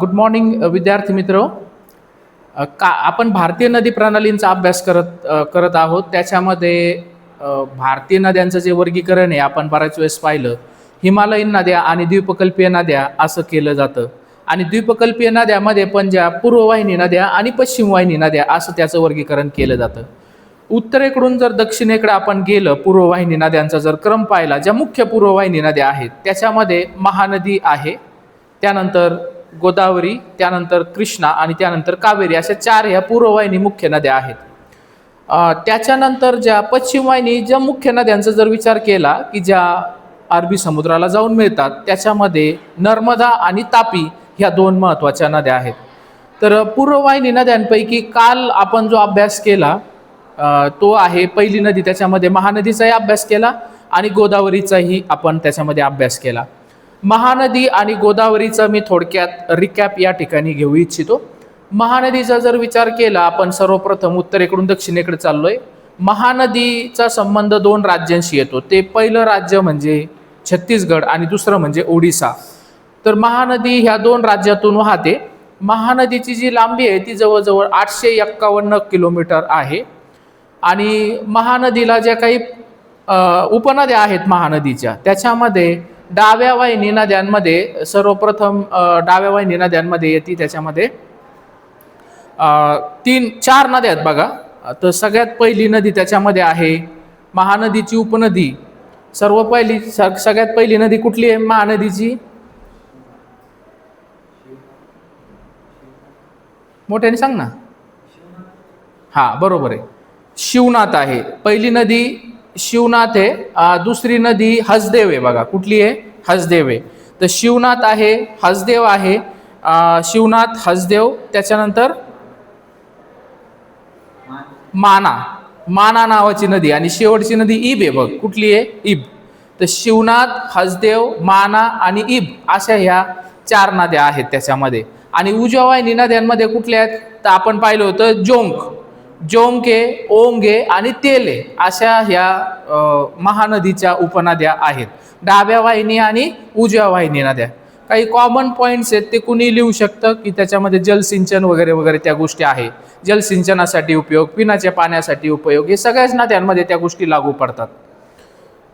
Good morning विद्यार्थी मित्र. का आपण भारतीय नदी प्रणालींचा अभ्यास करत करत आहोत. त्याच्यामध्ये भारतीय नद्यांचं जे वर्गीकरण आहे आपण बऱ्याच वेळेस पाहिलं. हिमालयीन नद्या आणि द्वीपकल्पीय नद्या असं केलं जातं. आणि द्वीपकल्पीय नद्यामध्ये पण ज्या पूर्ववाहिनी नद्या आणि पश्चिम वाहिनी नद्या असं त्याचं वर्गीकरण केलं जातं. उत्तरेकडून जर दक्षिणेकडे आपण गेलं पूर्ववाहिनी नद्यांचा जर क्रम पाहिला ज्या मुख्य पूर्ववाहिनी नद्या आहेत त्याच्यामध्ये महानदी आहे. त्यानंतर गोदावरी त्यानंतर कृष्णा आणि त्यानंतर कावेरी अशा चार ह्या पूर्ववाहिनी मुख्य नद्या आहेत. त्याच्यानंतर ज्या पश्चिम वाहिनी ज्या मुख्य नद्यांचा जर विचार केला की ज्या अरबी समुद्राला जाऊन मिळतात त्याच्यामध्ये नर्मदा आणि तापी ह्या दोन महत्त्वाच्या नद्या आहेत. तर पूर्ववाहिनी नद्यांपैकी काल आपण जो अभ्यास केला तो आहे पहिली नदी त्याच्यामध्ये महानदीचाही अभ्यास केला आणि गोदावरीचाही आपण त्याच्यामध्ये अभ्यास केला. महानदी आणि गोदावरीचा मी थोडक्यात रिकॅप या ठिकाणी घेऊ इच्छितो. महानदीचा जर विचार केला आपण सर्वप्रथम उत्तरेकडून दक्षिणेकडे चाललोय. महानदीचा संबंध दोन राज्यांशी येतो. ते पहिलं राज्य म्हणजे छत्तीसगड आणि दुसरं म्हणजे ओडिसा. तर महानदी ह्या दोन राज्यातून वाहते. महानदीची जी लांबी आहे ती जवळजवळ आठशे एक्कावन्न किलोमीटर आहे. आणि महानदीला ज्या काही उपनद्या आहेत महानदीच्या त्याच्यामध्ये डाव्या वाहिनी नद्यांमध्ये सर्वप्रथम डाव्या वाहिनी नद्यांमध्ये येते त्याच्यामध्ये तीन चार नद्या आहेत बघा. तर सगळ्यात पहिली नदी त्याच्यामध्ये आहे महानदीची उपनदी. सर्व पहिली स- सगळ्यात पहिली नदी कुठली आहे? महानदीची? मोठ्याने सांग ना. हा बरोबर आहे. शिवनाथ आहे. पहिली नदी शिवनाथ आहे. दुसरी नदी हसदेव आहे बघा. कुठली आहे? हसदेव आहे. तर शिवनाथ आहे हसदेव आहे. शिवनाथ हसदेव त्याच्यानंतर माना. माना नावाची नदी आणि शेवटची नदी इब आहे बघ. कुठली आहे? इब. तर शिवनाथ हसदेव माना आणि इब अशा ह्या चार नद्या आहेत त्याच्यामध्ये. आणि उजवाहिनी नद्यांमध्ये कुठल्या आहेत? तर आपण पाहिलं होतं जोंक. जोंगे ओंगे आणि तेले अशा ह्या महानदीच्या उपनद्या आहेत. डाव्या वाहिनी आणि उजव्या वाहिनी नद्या. काही कॉमन पॉईंट्स आहेत ते कुणी लिहू शकतं? की त्याच्यामध्ये जलसिंचन वगैरे वगैरे त्या गोष्टी आहे. जलसिंचनासाठी उपयोग पिण्याच्या पाण्यासाठी उपयोग हे सगळ्याच नद्यांमध्ये त्या गोष्टी लागू पडतात.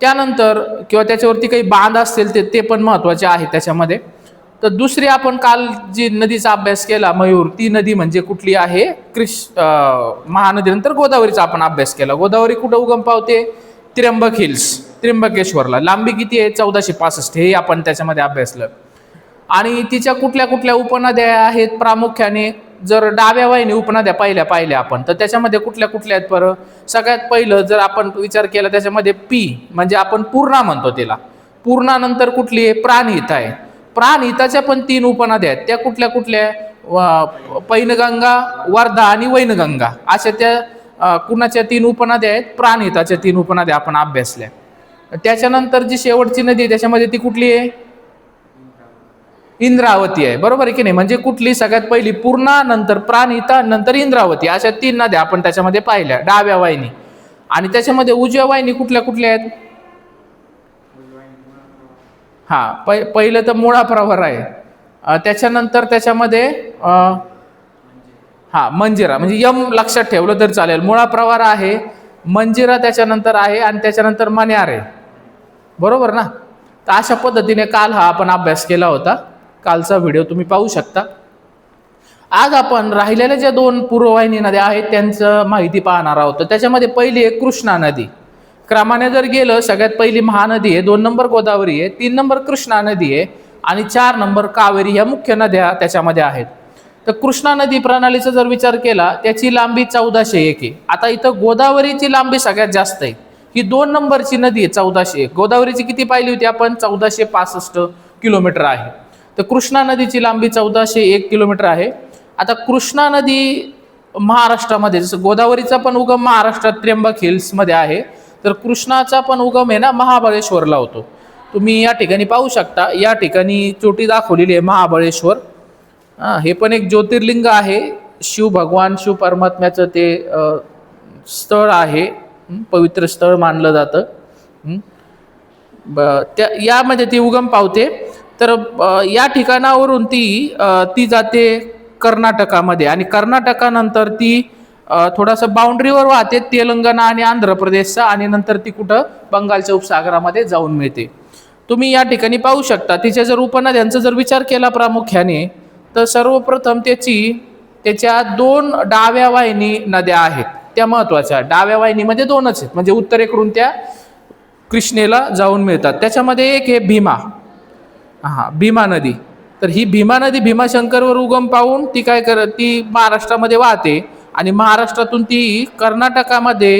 त्यानंतर किंवा त्याच्यावरती काही बांध असतील ते ते पण महत्त्वाचे आहेत त्याच्यामध्ये. तर दुसरी आपण काल जी नदीचा अभ्यास केला मयूर ती नदी म्हणजे कुठली आहे? क्रिश महानदीनंतर गोदावरीचा आपण अभ्यास केला. गोदावरी कुठं उगम पावते? त्र्यंबक हिल्स त्र्यंबकेश्वरला. लांबी किती आहे? चौदाशे पासष्ट. हे आपण त्याच्यामध्ये अभ्यासलं. आणि तिच्या कुठल्या कुठल्या उपनद्या आहेत? प्रामुख्याने जर डाव्या वाहिनी उपनद्या पाहिल्या पाहिल्या आपण तर त्याच्यामध्ये कुठल्या कुठल्या आहेत बरं? सगळ्यात पहिलं जर आपण विचार केला त्याच्यामध्ये पी म्हणजे आपण पूर्णा म्हणतो तिला. पूर्णानंतर कुठली आहे? प्राणहित आहे. प्राणहिताच्या पण तीन उपनद्या आहेत त्या कुठल्या कुठल्या? व- पैनगंगा वर्धा आणि वैनगंगा. अशा त्या कुणाच्या तीन उपनद्या आहेत प्राणहिताच्या तीन उपनद्या आपण अभ्यासल्या. त्याच्यानंतर जी शेवटची नदी आहे त्याच्यामध्ये ती कुठली आहे? इंद्रावती आहे. बरोबर आहे की नाही? म्हणजे कुठली सगळ्यात पहिली? पूर्णा नंतर प्राणहिता नंतर इंद्रावती. अशा तीन नद्या आपण त्याच्यामध्ये पाहिल्या. डाव्या वाहिनी. आणि त्याच्यामध्ये उजव्या वाहिनी कुठल्या कुठल्या आहेत? हां पै पहिलं तर मुळा प्रवर आहे. त्याच्यानंतर त्याच्यामध्ये हां मंजिरा म्हणजे यम लक्षात ठेवलं तर चालेल. मुळा प्रवार आहे मंजिरा त्याच्यानंतर आहे आणि त्याच्यानंतर मन्यार आहे. बरोबर ना? तर अशा पद्धतीने काल हा आपण अभ्यास केला होता. कालचा व्हिडिओ तुम्ही पाहू शकता. आज आपण राहिलेल्या ज्या दोन पूर्ववाहिनी नद्या आहेत त्यांचं माहिती पाहणार आहोत. त्याच्यामध्ये पहिली आहे कृष्णा नदी. क्रमाने जर गेलं सगळ्यात पहिली महानदी आहे दोन नंबर गोदावरी आहे तीन नंबर कृष्णा नदी आहे आणि चार नंबर कावेरी ह्या मुख्य नद्या त्याच्यामध्ये आहेत. तर कृष्णा नदी प्रणालीचा जर विचार केला त्याची लांबी चौदाशे एक आहे. आता इथं गोदावरीची लांबी सगळ्यात जास्त आहे. ही दोन नंबरची नदी आहे चौदाशे एक. गोदावरीची किती पाहिली होती आपण? चौदाशे पासष्ट किलोमीटर आहे. तर कृष्णा नदीची लांबी चौदाशे एक किलोमीटर आहे. आता कृष्णा नदी महाराष्ट्रामध्ये जसं गोदावरीचा पण उगम महाराष्ट्रात त्र्यंबक हिल्समध्ये आहे. तर कृष्णाचा पण उगम आहे ना महाबळेश्वरला होतो. तुम्ही या ठिकाणी पाहू शकता या ठिकाणी चोटी दाखवलेली आहे महाबळेश्वर. हां हे पण एक ज्योतिर्लिंग आहे. शिव भगवान शिव परमात्म्याचं ते स्थळ आहे. पवित्र स्थळ मानलं जातं. ब त्या यामध्ये ती उगम पावते. तर या ठिकाणावरून ती ती जाते कर्नाटकामध्ये आणि कर्नाटकानंतर ती थोडंसं बाउंड्रीवर वाहते तेलंगणा आणि आंध्र प्रदेशचा आणि नंतर ती कुठं? बंगालच्या उपसागरामध्ये जाऊन मिळते. तुम्ही या ठिकाणी पाहू शकता तिच्या जर उपनद्यांचा जर विचार केला प्रामुख्याने तर सर्वप्रथम त्याची त्याच्या दोन डाव्या वाहिनी नद्या आहेत. त्या महत्त्वाच्या डाव्या वाहिनीमध्ये दोनच आहेत. म्हणजे उत्तरेकडून त्या कृष्णेला जाऊन मिळतात. त्याच्यामध्ये एक आहे भीमा. हां भीमा नदी. तर ही भीमा नदी भीमाशंकरवर उगम पाहून ती काय करत ती महाराष्ट्रामध्ये वाहते. आणि महाराष्ट्रातून ती कर्नाटकामध्ये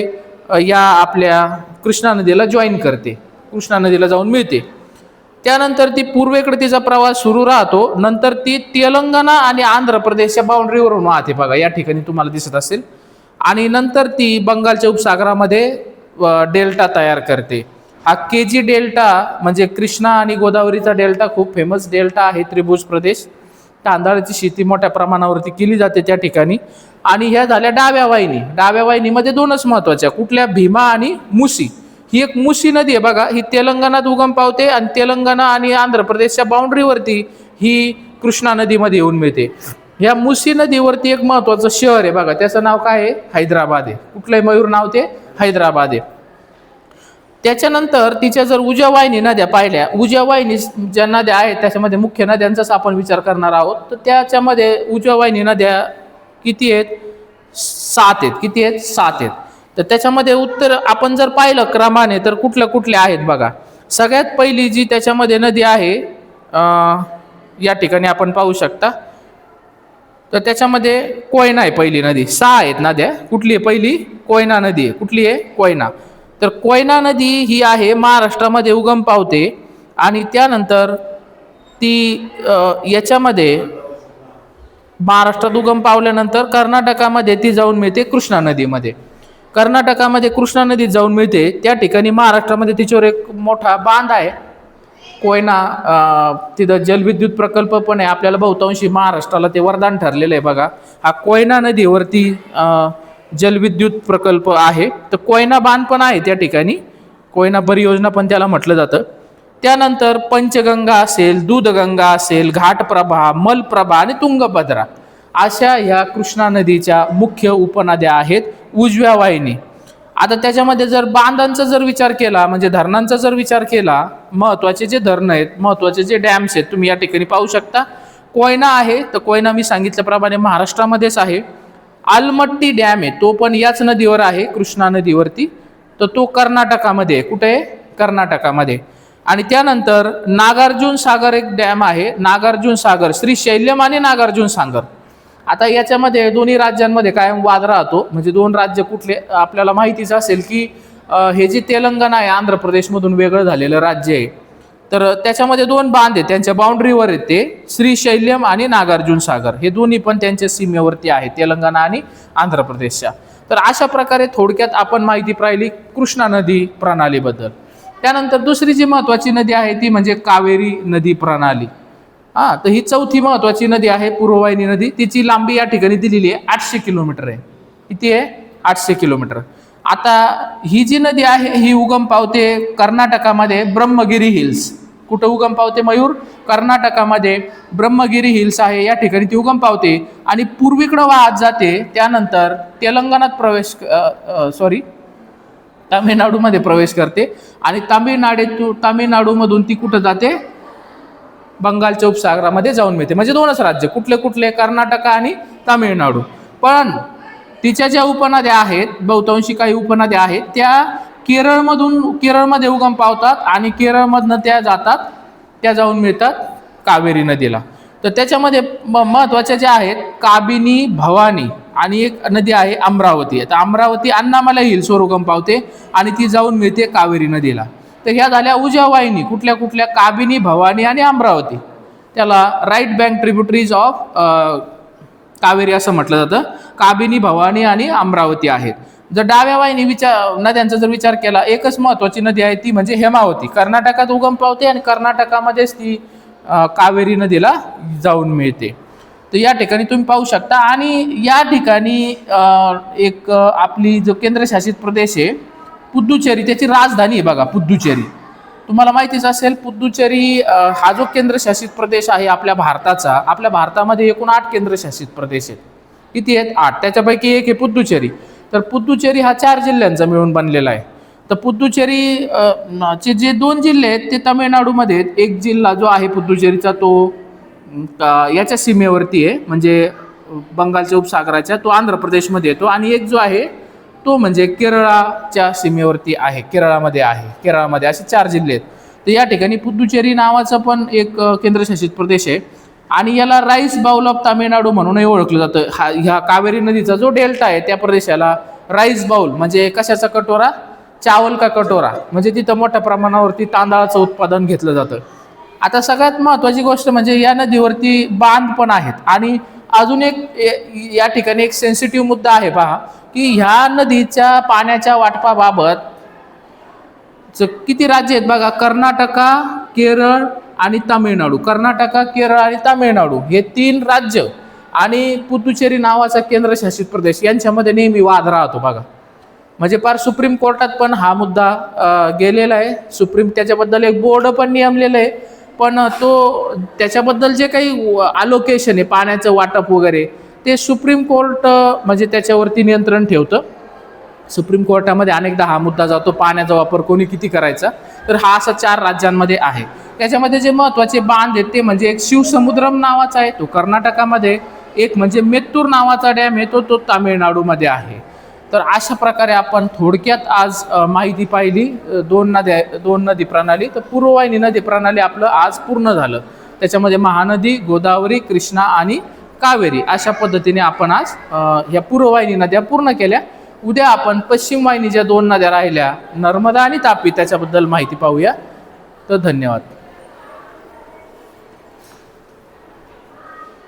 या आपल्या कृष्णा नदीला जॉईन करते. कृष्णा नदीला जाऊन मिळते. त्यानंतर ती पूर्वेकडे तिचा प्रवास सुरू राहतो. नंतर ती तेलंगणा आणि आंध्र प्रदेशच्या बाउंड्रीवरून वाहते बघा या ठिकाणी तुम्हाला दिसत असेल. आणि नंतर ती बंगालच्या उपसागरामध्ये डेल्टा तयार करते. हा के जी डेल्टा म्हणजे कृष्णा आणि गोदावरीचा डेल्टा खूप फेमस डेल्टा आहे त्रिभुज प्रदेश. तांदळाची शेती मोठ्या प्रमाणावरती केली जाते त्या ठिकाणी. आणि ह्या झाल्या डाव्या वाहिनी. डाव्या वाहिनीमध्ये दोनच महत्त्वाच्या कुठल्या? भीमा आणि मुसी ही एक मुसी नदी आहे बघा. ही तेलंगणात उगम पावते आणि तेलंगणा आणि आंध्र प्रदेशच्या बाउंड्रीवरती ही कृष्णा नदीमध्ये येऊन मिळते. ह्या मुसी नदीवरती एक महत्त्वाचं शहर आहे बघा. त्याचं नाव काय आहे? हैदराबाद आहे. कुठलंही मयूर नाव ते हैदराबाद आहे. त्याच्यानंतर तिच्या जर उज्या वाहिनी नद्या पाहिल्या उज्या वाहिनी ज्या नद्या आहेत त्याच्यामध्ये मुख्य नद्यांचाच आपण विचार करणार आहोत तर त्याच्यामध्ये उज्या वाहिनी नद्या किती आहेत? सात आहेत. किती आहेत? सात आहेत. तर त्याच्यामध्ये उत्तर आपण जर पाहिलं क्रमाने तर कुठल्या कुठल्या आहेत बघा. सगळ्यात पहिली जी त्याच्यामध्ये नदी आहे या ठिकाणी आपण पाहू शकता. तर त्याच्यामध्ये कोयना आहे पहिली नदी. सहा आहेत नद्या. कुठली आहे? पहिली कोयना नदी आहे. कुठली आहे? कोयना. तर कोयना नदी ही आहे महाराष्ट्रामध्ये उगम पावते आणि त्यानंतर ती याच्यामध्ये महाराष्ट्रात उगम पावल्यानंतर कर्नाटकामध्ये ती जाऊन मिळते कृष्णा नदीमध्ये. कर्नाटकामध्ये कृष्णा नदी जाऊन मिळते त्या ठिकाणी महाराष्ट्रामध्ये तिच्यावर एक मोठा बांध आहे. कोयना तिथं जलविद्युत प्रकल्प पण आहे. आपल्याला बहुतांशी महाराष्ट्राला ते वरदान ठरलेलं आहे बघा. हा कोयना नदीवरती जलविद्युत प्रकल्प आहे. तर कोयना बांध पण आहे त्या ठिकाणी. कोयना परियोजना पण त्याला म्हटलं जातं. त्यानंतर पंचगंगा असेल दूधगंगा असेल घाटप्रभा मलप्रभा आणि तुंगभद्रा अशा ह्या कृष्णा नदीच्या मुख्य उपनद्या आहेत उजव्या वाहिनी. आता त्याच्यामध्ये जर बांधांचा जर विचार केला म्हणजे धरणांचा जर विचार केला महत्त्वाचे जे धरणं आहेत महत्त्वाचे जे डॅम्स आहेत तुम्ही या ठिकाणी पाहू शकता. कोयना आहे तर कोयना मी सांगितल्याप्रमाणे महाराष्ट्रामध्येच आहे. आलमट्टी डॅम आहे. तो पण याच नदीवर आहे कृष्णा नदीवरती. तर तो कर्नाटकामध्ये आहे. कुठे आहे? कर्नाटकामध्ये. आणि त्यानंतर नागार्जुन सागर एक डॅम आहे. नागार्जुन सागर श्री शैल्यम आणि नागार्जुन सागर. आता याच्यामध्ये दोन्ही राज्यांमध्ये कायम वाद राहतो. म्हणजे दोन राज्य कुठले आपल्याला माहितीच असेल की हे जे तेलंगणा आहे आंध्र प्रदेशमधून वेगळं झालेलं राज्य आहे. तर त्याच्यामध्ये दोन बांध आहेत. त्यांच्या बाउंड्रीवर आहेत ते. श्रीशैल्यम आणि नागार्जुन सागर. हे दोन्ही पण त्यांच्या सीमेवरती आहे तेलंगणा आणि आंध्र प्रदेशच्या तर अशा प्रकारे थोडक्यात आपण माहिती पाहिली कृष्णा नदी प्रणालीबद्दल. त्यानंतर दुसरी जी महत्त्वाची नदी आहे ती म्हणजे कावेरी नदी प्रणाली. हां तर ही चौथी महत्त्वाची नदी आहे पूर्ववाहिनी नदी. तिची लांबी या ठिकाणी दिलेली आहे आठशे किलोमीटर आहे. किती आहे? आठशे किलोमीटर. आता ही जी नदी आहे ही उगम पावते कर्नाटकामध्ये ब्रह्मगिरी हिल्स. कुठं उगम पावते मयूर? कर्नाटकामध्ये ब्रह्मगिरी हिल्स आहे या ठिकाणी ती उगम पावते. आणि पूर्वीकडं वाहत जाते त्यानंतर तेलंगणात प्रवेश सॉरी तामिळनाडूमध्ये प्रवेश करते. आणि तामिळनाडू तामिळनाडूमधून ती कुठं जाते? बंगालच्या उपसागरामध्ये जाऊन मिळते. म्हणजे दोनच राज्य कुठले कुठले कर्नाटक आणि तामिळनाडू. पण तिच्या ज्या उपनद्या आहेत बहुतांशी काही उपनद्या आहेत त्या केरळमधून केरळमध्ये उगम पावतात आणि केरळमधनं त्या जातात त्या जाऊन मिळतात कावेरी नदीला. तर त्याच्यामध्ये म महत्त्वाच्या ज्या आहेत काबिनी भवानी आणि एक नदी आहे अमरावती. तर अमरावती अण्णामला हिल्सवर उगम पावते आणि ती जाऊन मिळते कावेरी नदीला. तर ह्या झाल्या उज्या वाहिनी कुठल्या कुठल्या? काबिनी भवानी आणि अमरावती. त्याला right bank tributaries of Kaveri असं म्हटलं जातं. काबिनी भवानी आणि अमरावती आहेत. जर डाव्या वाहिनी विचार नद्यांचा जर विचार केला एकच महत्त्वाची नदी आहे ती म्हणजे हेमावती. कर्नाटकात उगम पावते आणि कर्नाटकामध्येच ती कावेरी नदीला जाऊन मिळते. तर या ठिकाणी तुम्ही पाहू शकता. आणि या ठिकाणी एक आपली जो केंद्रशासित प्रदेश आहे पुद्दुचेरी त्याची राजधानी आहे बघा पुद्दुचेरी तुम्हाला माहितीच असेल पुद्दुचेरी हा जो केंद्रशासित प्रदेश आहे आपल्या भारताचा आपल्या भारतामध्ये एकूण आठ केंद्रशासित प्रदेश आहेत. किती आहेत? आठ. त्याच्यापैकी एक आहे पुदुचेरी. तर पुदुचेरी हा चार जिल्ह्यांचा मिळून बनलेला आहे. तर पुद्दुचेरी चे जे दोन जिल्हे आहेत ते तामिळनाडूमध्ये आहेत. एक जिल्हा जो आहे पुदुचेरीचा तो याच्या सीमेवरती आहे म्हणजे बंगालच्या उपसागराच्या तो आंध्र प्रदेशमध्ये येतो. आणि एक जो आहे तो म्हणजे केरळाच्या सीमेवरती आहे केरळामध्ये आहे केरळामध्ये असे चार जिल्हे आहेत. तर या ठिकाणी पुदुचेरी नावाचं पण एक केंद्रशासित प्रदेश आहे. आणि याला राईस बाउल ऑफ तामिळनाडू म्हणूनही ओळखलं जातं. हा ह्या कावेरी नदीचा जो डेल्टा आहे त्या प्रदेशाला राईस बाउल म्हणजे कशाचा कटोरा? चावल का कटोरा? म्हणजे तिथं मोठ्या प्रमाणावरती तांदळाचं उत्पादन घेतलं जातं. आता सगळ्यात महत्त्वाची गोष्ट म्हणजे या नदीवरती बांध पण आहेत. आणि अजून एक या ठिकाणी एक सेन्सिटिव्ह मुद्दा आहे पहा की ह्या नदीच्या पाण्याच्या वाटपाबाबत किती राज्य आहेत बघा? कर्नाटका केरळ आणि तामिळनाडू कर्नाटका केरळ आणि तामिळनाडू हे तीन राज्य आणि पुदुचेरी नावाचा केंद्रशासित प्रदेश यांच्यामध्ये नेहमी वाद राहतो बघा. म्हणजे फार सुप्रीम कोर्टात पण हा मुद्दा गेलेला आहे. सुप्रीम त्याच्याबद्दल एक बोर्ड पण नियमलेलं आहे. पण तो त्याच्याबद्दल जे काही अलोकेशन आहे पाण्याचं वाटप वगैरे ते सुप्रीम कोर्ट म्हणजे त्याच्यावरती नियंत्रण ठेवतं. सुप्रीम कोर्टामध्ये अनेकदा हा मुद्दा जातो पाण्याचा वापर कोणी किती करायचा? तर हा असा चार राज्यांमध्ये आहे. त्याच्यामध्ये जे महत्त्वाचे बांध आहेत ते म्हणजे एक शिवसमुद्रम नावाचा आहे तो कर्नाटकामध्ये एक म्हणजे मेत्तूर नावाचा डॅम येतो तो तामिळनाडूमध्ये आहे. तर अशा प्रकारे आपण थोडक्यात आज माहिती पाहिली दोन नद्या दोन नदी प्रणाली. तर पूर्ववाहिनी नदी प्रणाली आपलं आज पूर्ण झालं. त्याच्यामध्ये महानदी गोदावरी कृष्णा आणि कावेरी अशा पद्धतीने आपण आज ह्या पूर्ववाहिनी नद्या पूर्ण केल्या. उद्या आपण पश्चिम वाहिनीच्या दोन नद्या राहिल्या नर्मदा आणि तापी. त्याच्याबद्दल माहिती पाहूया. तर धन्यवाद.